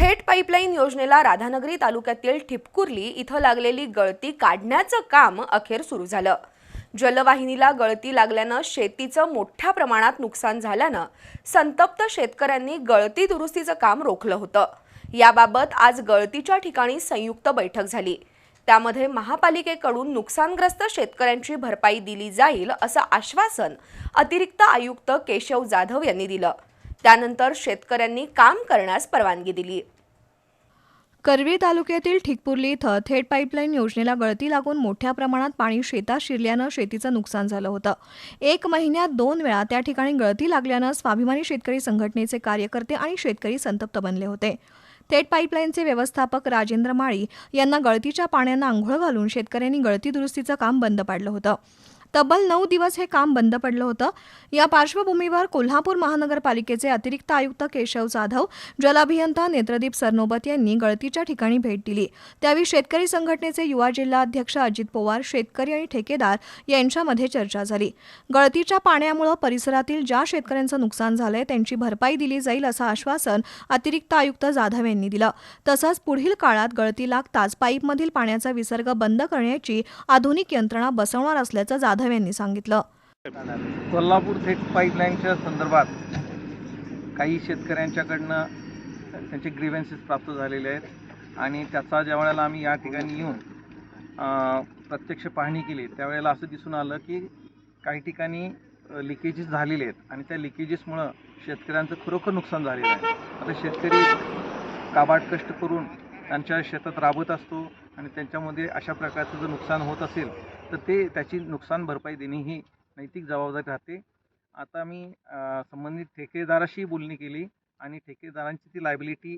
थेट पाईपलाईन योजनेला राधानगरी तालुक्यातील ठिपकुर्ली इथं लागलेली गळती काढण्याचं काम अखेर सुरू झालं. जलवाहिनीला गळती लागल्यानं शेतीचं मोठ्या प्रमाणात नुकसान झाल्यानं संतप्त शेतकऱ्यांनी गळती दुरुस्तीचं काम रोखलं होतं. याबाबत आज गळतीच्या ठिकाणी संयुक्त बैठक झाली. त्यामध्ये महापालिकेकडून नुकसानग्रस्त शेतकऱ्यांची भरपाई दिली जाईल असं आश्वासन अतिरिक्त आयुक्त केशव जाधव यांनी दिलं. त्यानंतर शेतकऱ्यांनी काम करण्यास परवानगी दिली. करवी तालुक्यातील ठिकपुर्ली इथं थेट पाईपलाईन योजनेला गळती लागून मोठ्या प्रमाणात पाणी शेतात शिरल्यानं शेतीचं नुकसान झालं होतं. एक महिन्यात दोन वेळा त्या ठिकाणी गळती लागल्यानं स्वाभिमानी शेतकरी संघटनेचे कार्यकर्ते आणि शेतकरी संतप्त बनले होते. थेट पाईपलाईनचे व्यवस्थापक राजेंद्र माळी यांना गळतीच्या पाण्यानं आंघोळ घालून शेतकऱ्यांनी गळती दुरुस्तीचं काम बंद पाडलं होतं. तब्बल नऊ दिवस हे काम बंद पडलं होतं. या पार्श्वभूमीवर कोल्हापूर महानगरपालिकेचे अतिरिक्त आयुक्त केशव जाधव जलाभियंता नेत्रदीप सरनोबत यांनी गळतीच्या ठिकाणी भेट दिली. त्यावेळी शेतकरी संघटनेचे युवा जिल्हा अध्यक्ष अजित पवार शेतकरी आणि ठेकेदार यांच्यामध्ये चर्चा झाली. गळतीच्या पाण्यामुळे परिसरातील ज्या शेतकऱ्यांचं नुकसान झालंय त्यांची भरपाई दिली जाईल असं आश्वासन अतिरिक्त आयुक्त जाधव यांनी दिलं. तसंच पुढील काळात गळती लागताच पाईपमधील पाण्याचा विसर्ग बंद करण्याची आधुनिक यंत्रणा बसवणार असल्याचं जाधव यांनी सांगितलं. कोल्हापूर थेट पाईपलाईनच्या संदर्भात काही शेतकऱ्यांच्याकडनं त्यांचे ग्रीव्हन्सेस प्राप्त झालेले आहेत. आणि त्याचा ज्या वेळेला आम्ही या ठिकाणी येऊन प्रत्यक्ष पाहणी केली त्यावेळेला असं दिसून आलं की काही ठिकाणी लिकेजेस झालेले आहेत. आणि त्या लिकेजेसमुळं शेतकऱ्यांचं खरोखर नुकसान झालेलं आहे. आता शेतकरी काबाड कष्ट करून त्यांच्या शेतात राबत असतो आणि त्यांच्यामध्ये अशा प्रकारचं जर नुकसान होत असेल तर ते त्याची नुकसान भरपाई देणे ही नैतिक जबाबदारी राहते. आता मी संबंधित ठेकेदाराशी बोलणी केली आणि ठेकेदारांची ती लायबिलिटी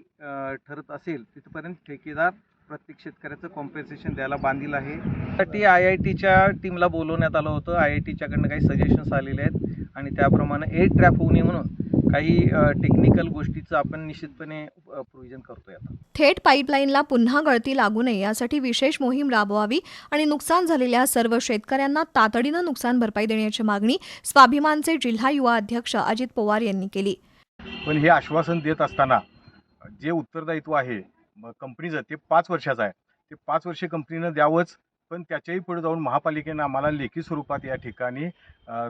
ठरत असेल तिथपर्यंत ठेकेदार प्रत्येक शेतकऱ्याचं कॉम्पेन्सेशन द्यायला बांधील आहे. त्यासाठी आय आय टीच्या टीमला बोलवण्यात आलं होतं. आय आय टीच्याकडनं काही सजेशन्स आलेले आहेत. आणि त्याप्रमाणे एअर ट्रॅप होऊ नये म्हणून काही टेक्निकल गोष्टीचं आपण निश्चितपणे प्रोव्हिजन करतोय आता. थेट पाईपलाईनला पुन्हा गळती लागू नये यासाठी विशेष मोहीम राबवावी आणि नुकसान झालेल्या सर्व शेतकऱ्यांना तातडीनं नुकसान भरपाई देण्याची मागणी स्वाभिमानचे जिल्हा युवा अध्यक्ष अजित पवार यांनी केली. पण हे आश्वासन देत असताना जे उत्तरदायित्व आहे कंपनीचं ते पाच वर्षाचं आहे. ते पाच वर्षे कंपनीनं द्यावंच पण त्याच्याही पुढे जाऊन महापालिकेनं आम्हाला लेखी स्वरूपात या ठिकाणी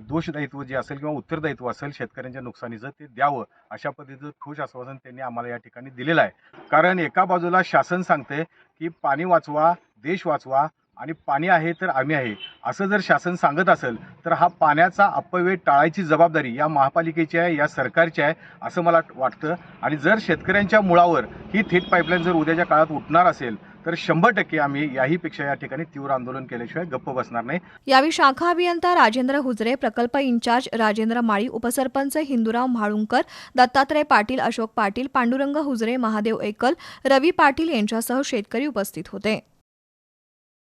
दोषदायित्व जे असेल किंवा उत्तरदायित्व असेल शेतकऱ्यांच्या नुकसानीचं ते द्यावं अशा पद्धतीचं ठोस आश्वासन त्यांनी आम्हाला या ठिकाणी दिलेलं आहे. कारण एका बाजूला शासन सांगते की पाणी वाचवा देश वाचवा आणि पाणी आहे तर आम्ही आहे. असं जर शासन सांगत असेल तर हा पाण्याचा अपव्यय टाळायची जबाबदारी या महापालिकेची आहे या सरकारची आहे असं मला वाटतं. आणि जर शेतकऱ्यांच्या मुळावर ही थेट पाईपलाईन जर उद्याच्या काळात उठणार असेल तर शंभर टक्के आम्ही याहीपेक्षा या ठिकाणी तीव्र आंदोलन केल्याशिवाय गप्प बसणार नाही. यावेळी शाखा अभियंता राजेंद्र हुजरे प्रकल्प इंचार्ज राजेंद्र माळी उपसरपंच हिंदुराव म्हाळुंकर दत्तात्रय पाटील अशोक पाटील पांडुरंग हुजरे महादेव एकल रवी पाटील यांच्यासह शेतकरी उपस्थित होते.